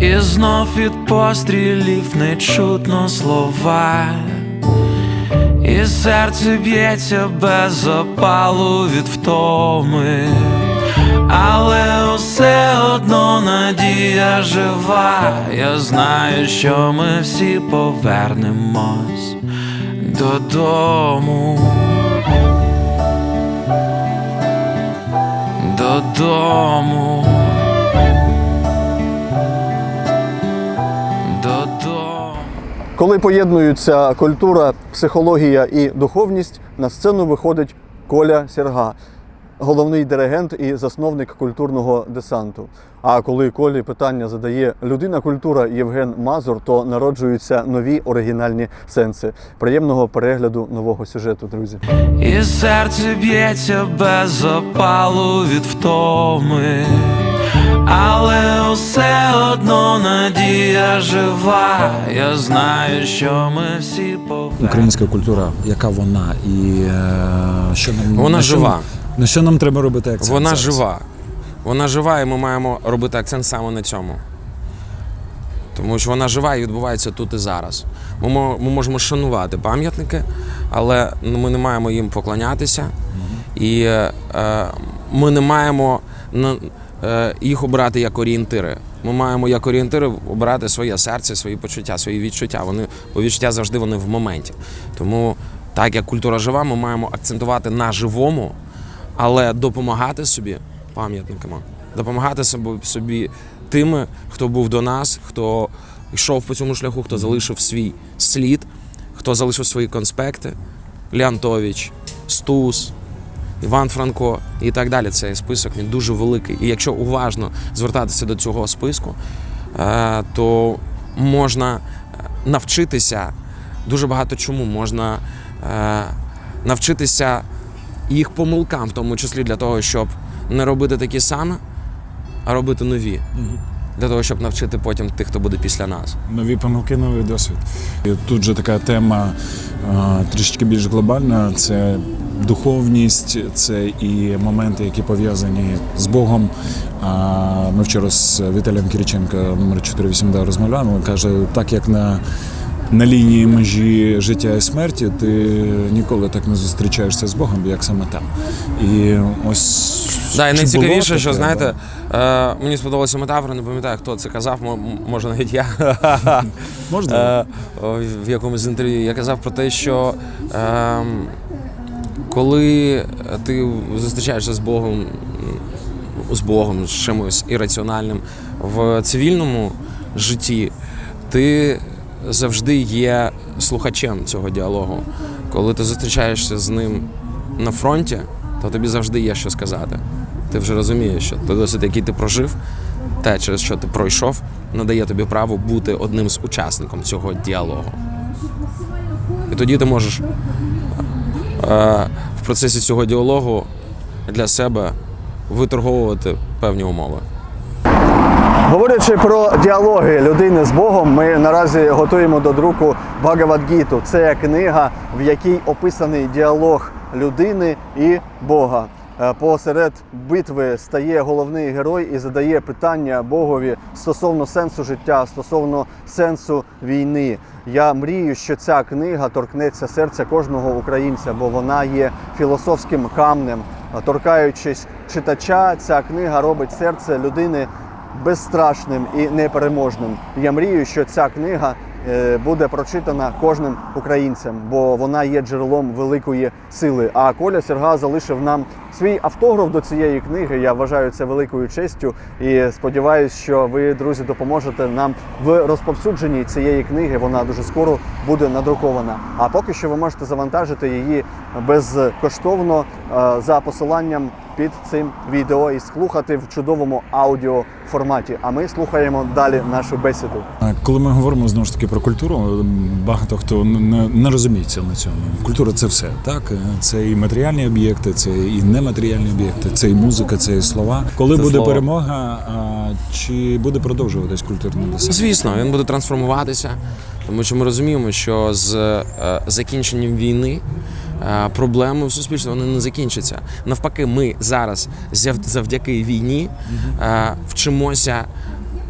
І знов від пострілів не чутно слова. І серце б'ється без запалу від втоми, але усе одно надія жива. Я знаю, що ми всі повернемось додому. Додому. Коли поєднуються культура, психологія і духовність, на сцену виходить Коля Серга, головний диригент і засновник культурного десанту. А коли Колі питання задає людина культура Євген Мазур, то народжуються нові оригінальні сенси. Приємного перегляду нового сюжету, друзі. І серце б'ється без запалу від втоми, але усе одно надія жива. Я знаю, що ми всі повернемось. Українська культура, яка вона, і е, що нам Вона на що, жива. На що нам треба робити акцент? Вона зараз? жива. Вона жива, і ми маємо робити акцент саме на цьому. Тому що вона жива і відбувається тут і зараз. Ми, мо- ми можемо шанувати пам'ятники, але ми не маємо їм поклонятися. І е, е, ми не маємо на- їх обирати як орієнтири. Ми маємо як орієнтири обирати своє серце, свої почуття, свої відчуття. Вони, бо відчуття завжди вони в моменті. Тому, так як культура жива, ми маємо акцентувати на живому, але допомагати собі пам'ятниками, допомагати собі, тими, хто був до нас, хто йшов по цьому шляху, хто залишив свій слід, хто залишив свої конспекти, Леонтович, Стус, Іван Франко і так далі. Цей список він дуже великий. І якщо уважно звертатися до цього списку, е, то можна е, навчитися дуже багато чому. Можна е, навчитися їх помилкам, в тому числі для того, щоб не робити такі самі, а робити нові. Для того, щоб навчити потім тих, хто буде після нас. Нові помилки, новий досвід. І тут же така тема трішечки більш глобальна. Це духовність, це і моменти, які пов'язані з Богом. Ми вчора з Віталієм Кіріченко номер 482 розмовляли. Він каже, так як на на лінії межі життя і смерті ти ніколи так не зустрічаєшся з Богом, як саме там. І ось Да, і найцікавіше, було що таке, знаєте, е, мені сподобалася метафора, не пам'ятаю, хто це казав, може навіть я. можна? Е, в якомусь інтерв'ю я казав про те, що е, коли ти зустрічаєшся з Богом, з Богом, з чимось ірраціональним в цивільному житті, ти завжди є слухачем цього діалогу. Коли ти зустрічаєшся з ним на фронті, то тобі завжди є що сказати. Ти вже розумієш, що той досвід, який ти прожив, те, через що ти пройшов, надає тобі право бути одним з учасником цього діалогу. І тоді ти можеш е, в процесі цього діалогу для себе виторговувати певні умови. Говорячи про діалоги людини з Богом, ми наразі готуємо до друку Бхагавадгіту. Це книга, в якій описаний діалог людини і Бога. Е, Посеред битви стає головний герой і задає питання Богові стосовно сенсу життя, стосовно сенсу війни. Я мрію, що ця книга торкнеться серця кожного українця, бо вона є філософським камнем. Торкаючись читача, ця книга робить серце людини безстрашним і непереможним. Я мрію, що ця книга е, буде прочитана кожним українцем, бо вона є джерелом великої сили. А Коля Серга залишив нам свій автограф до цієї книги. Я вважаю це великою честю і сподіваюся, що ви, друзі, допоможете нам в розповсюдженні цієї книги. Вона дуже скоро буде надрукована. А поки що ви можете завантажити її безкоштовно е, за посиланням під цим відео і слухати в чудовому аудіо форматі. А ми слухаємо далі нашу бесіду. Коли ми говоримо знову ж таки про культуру, багато хто не, не, розуміється на цьому. Культура це все, так це і матеріальні об'єкти, це і нематеріальні об'єкти, це і музика, це і слова. Коли Це буде слова. перемога, а, чи буде продовжуватись культурний десант? Звісно, він буде трансформуватися, тому що ми розуміємо, що з е, закінченням війни проблеми в суспільстві вони не закінчаться. Навпаки, ми зараз зав- завдяки війні е, вчимося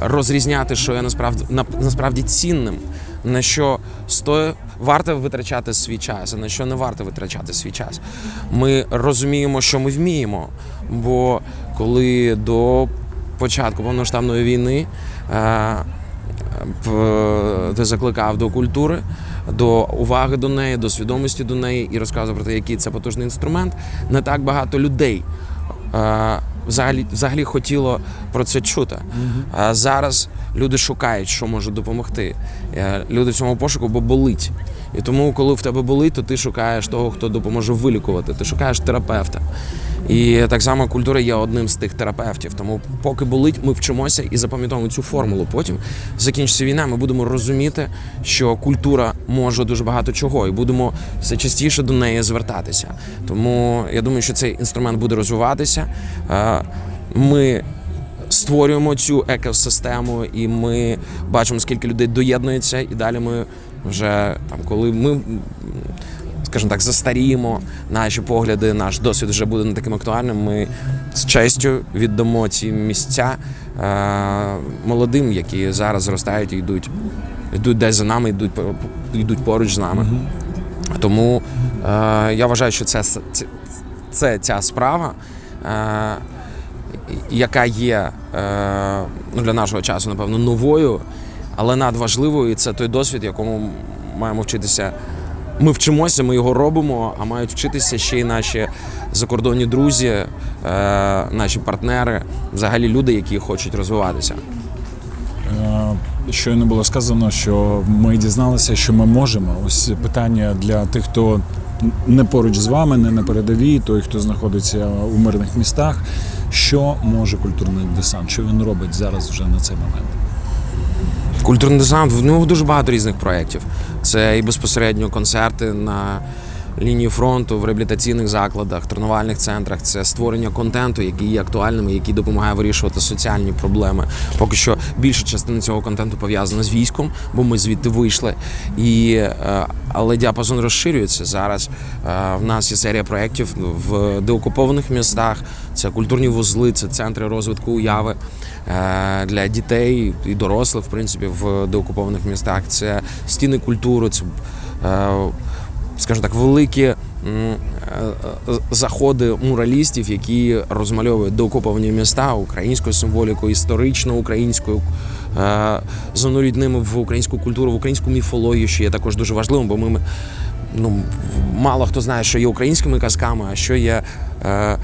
розрізняти, що є насправді насправді цінним, на що стоїть варто витрачати свій час, а на що не варто витрачати свій час. Ми розуміємо, що ми вміємо. Бо коли до початку повноштабної війни е, ти закликав до культури, до уваги до неї, до свідомості до неї і розказував про те, який це потужний інструмент. Не так багато людей е, взагалі, взагалі хотіло про це чути. А зараз люди шукають, що може допомогти. Е, Люди в цьому пошуку, бо болить. І тому, коли в тебе болить, то ти шукаєш того, хто допоможе вилікувати. Ти шукаєш терапевта. І так само культура є одним з тих терапевтів. Тому, поки болить, ми вчимося і запам'ятовуємо цю формулу. Потім закінчиться війна. Ми будемо розуміти, що культура може дуже багато чого, і будемо все частіше до неї звертатися. Тому я думаю, що цей інструмент буде розвиватися. Е, Ми створюємо цю екосистему, і ми бачимо, скільки людей доєднується, і далі ми вже там, коли ми. Скажімо так, застаріємо наші погляди, наш досвід вже буде не таким актуальним. Ми з честю віддамо ці місця е, молодим, які зараз зростають і йдуть, йдуть десь за нами, йдуть, йдуть поруч з нами. Тому е, я вважаю, що це, це, це ця справа, е, яка є е, ну, для нашого часу, напевно, новою, але надважливою. І це той досвід, якому маємо вчитися. Ми вчимося, ми його робимо, а мають вчитися ще й наші закордонні друзі, е, наші партнери, взагалі люди, які хочуть розвиватися. Е, Щойно було сказано, що ми дізналися, що ми можемо. Ось питання для тих, хто не поруч з вами, не на передовій, той, хто знаходиться у мирних містах. Що може культурний десант? Що він робить зараз вже на цей момент? Культурний десант в нього дуже багато різних проєктів. Це і безпосередньо концерти на лінії фронту, в реабілітаційних закладах, тренувальних центрах. Це створення контенту, який є актуальним, і який допомагає вирішувати соціальні проблеми. Поки що більша частина цього контенту пов'язана з військом, бо ми звідти вийшли. І, е, але діапазон розширюється зараз. Е, В нас є серія проєктів в деокупованих містах. Це культурні вузли, це центри розвитку уяви е, для дітей і дорослих, в принципі, в деокупованих містах. Це стіни культури, це, скажімо так, великі е, е, заходи муралістів, які розмальовують доокуповані міста українською символікою, історично українською. е, Занурюють ними в українську культуру, в українську міфологію, що є також дуже важливим, бо ми ну, мало хто знає, що є українськими казками, а що є. Е,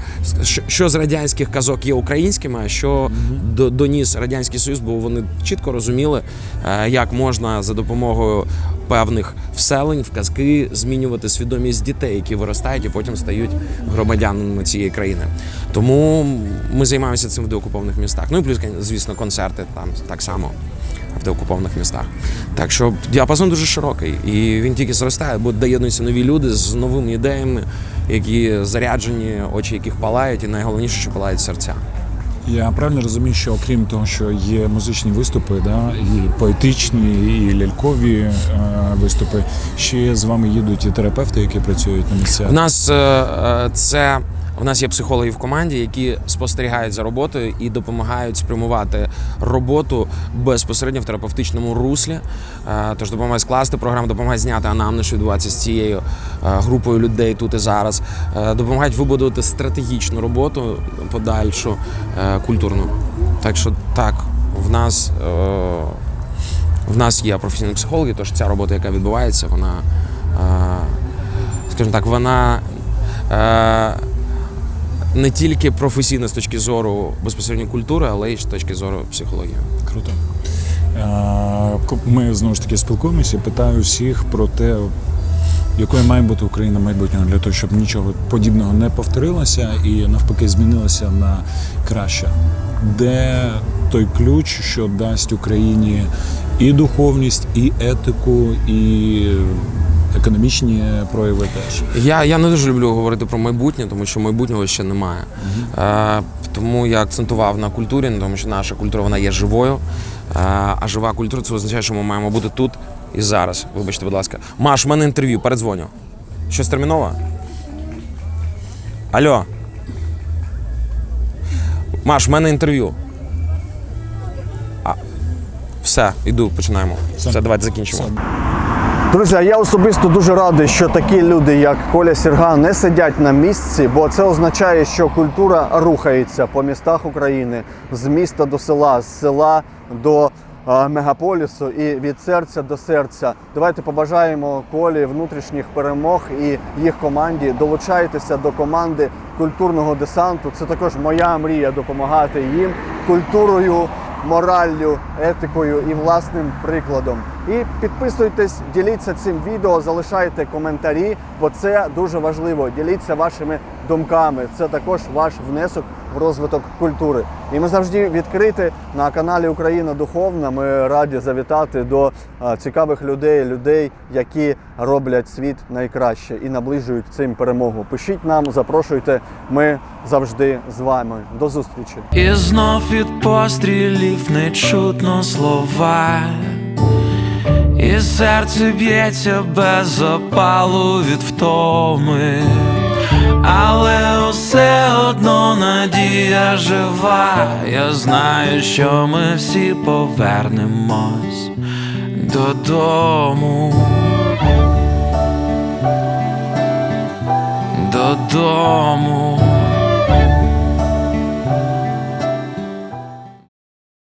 що, з радянських казок є українськими, а що до, доніс Радянський Союз, бо вони чітко розуміли, е, як можна за допомогою певних вселень в казки змінювати свідомість дітей, які виростають і потім стають громадянами цієї країни. Тому ми займаємося цим в деокупованих містах. Ну і плюс, звісно, концерти там так само в деокупованих містах. Так що діапазон дуже широкий, і він тільки зростає, бо доєднуються нові люди з новими ідеями, які заряджені, очі яких палають, і найголовніше, що палають серця. Я правильно розумію, що окрім того, що є музичні виступи, да, і поетичні, і лялькові е, виступи, ще з вами їдуть і терапевти, які працюють на місцях. У нас е, е, це. У нас є психологи в команді, які спостерігають за роботою і допомагають спрямувати роботу безпосередньо в терапевтичному руслі. Е, Тож допомагають скласти програму, допомагають зняти анамнез, що відбувається з цією е, групою людей тут і зараз. Е, Допомагають вибудувати стратегічну роботу подальшу культурну. Так що так, в нас. в нас є професійні психологи, тож ця робота, яка відбувається, вона, скажімо так, вона не тільки професійна з точки зору безпосередньо культури, але й з точки зору психології. Круто. Е, Ми знову ж таки спілкуємося і питаю всіх про те, якою має бути Україна майбутнього для того, щоб нічого подібного не повторилося і навпаки змінилося на краще. Де той ключ, що дасть Україні і духовність, і етику, і економічні прояви теж. Я, я не дуже люблю говорити про майбутнє, тому що майбутнього ще немає. Е, тому я акцентував на культурі, тому що наша культура вона є живою. Е, а жива культура це означає, що ми маємо бути тут і зараз. Вибачте, будь ласка. Маш, в мене інтерв'ю, передзвоню. Щось терміново? Алло. Маш, в мене інтерв'ю. А, Все, іду, починаємо. Все, давайте закінчимо. Друзі, я особисто дуже радий, що такі люди, як Коля Сірга, не сидять на місці, бо це означає, що культура рухається по містах України з міста до села, з села до мегаполісу і від серця до серця. Давайте побажаємо Колі внутрішніх перемог і їх команді. Долучайтеся до команди культурного десанту. Це також моя мрія допомагати їм культурою мораллю, етикою і власним прикладом. І підписуйтесь, діліться цим відео, залишайте коментарі, бо це дуже важливо. Діліться вашими думками. Це також ваш внесок в розвиток культури. І ми завжди відкриті на каналі Україна Духовна. Ми раді завітати до е, цікавих людей, людей, які роблять світ найкраще і наближують цим перемогу. Пишіть нам, запрошуйте. Ми завжди з вами. До зустрічі. І знов від пострілів не чутно слова. І серце б'ється без запалу від втоми, надія жива. Я знаю, що ми всі повернемось додому. Додому.